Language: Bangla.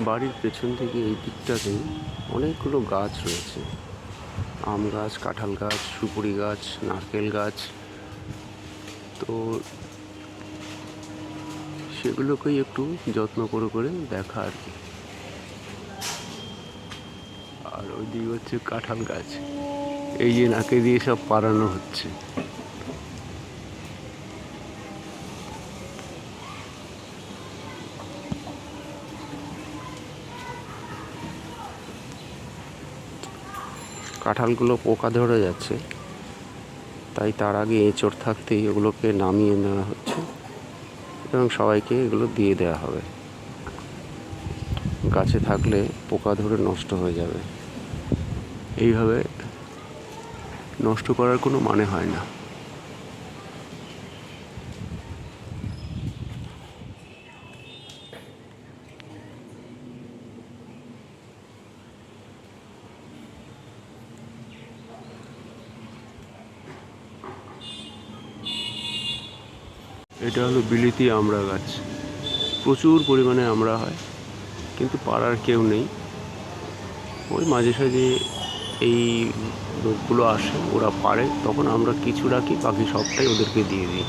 বাড়ির পেছন থেকে এই দিকটাতে অনেকগুলো গাছ রয়েছে। আম গাছ, কাঁঠাল গাছ, সুপুরি গাছ, নারকেল গাছ। তো সেগুলোকেই একটু যত্ন করে করে দেখা আর কি। আর ওই দিকে হচ্ছে কাঁঠাল গাছ। এই যে নাকে দিয়ে সব পারানো হচ্ছে। কাঁঠালগুলো পোকা ধরে যাচ্ছে। তাই তার আগে এঁচড় থাকতেই এগুলোকে নামিয়ে নেওয়া হচ্ছে এবং সবাইকে এগুলো দিয়ে দেওয়া হবে। গাছে থাকলে পোকা ধরে নষ্ট হয়ে যাবে। এইভাবে নষ্ট করার কোনো মানে হয় না। এটা হলো বিলিতি আমড়া গাছ। প্রচুর পরিমাণে আমড়া হয়, কিন্তু পাড়ার কেউ নেই। ওই মাঝে সাঝে এই লোকগুলো আসে, ওরা পারে তখন আমরা কিছু রাখি, বাকি সবটাই ওদেরকে দিয়ে দিই।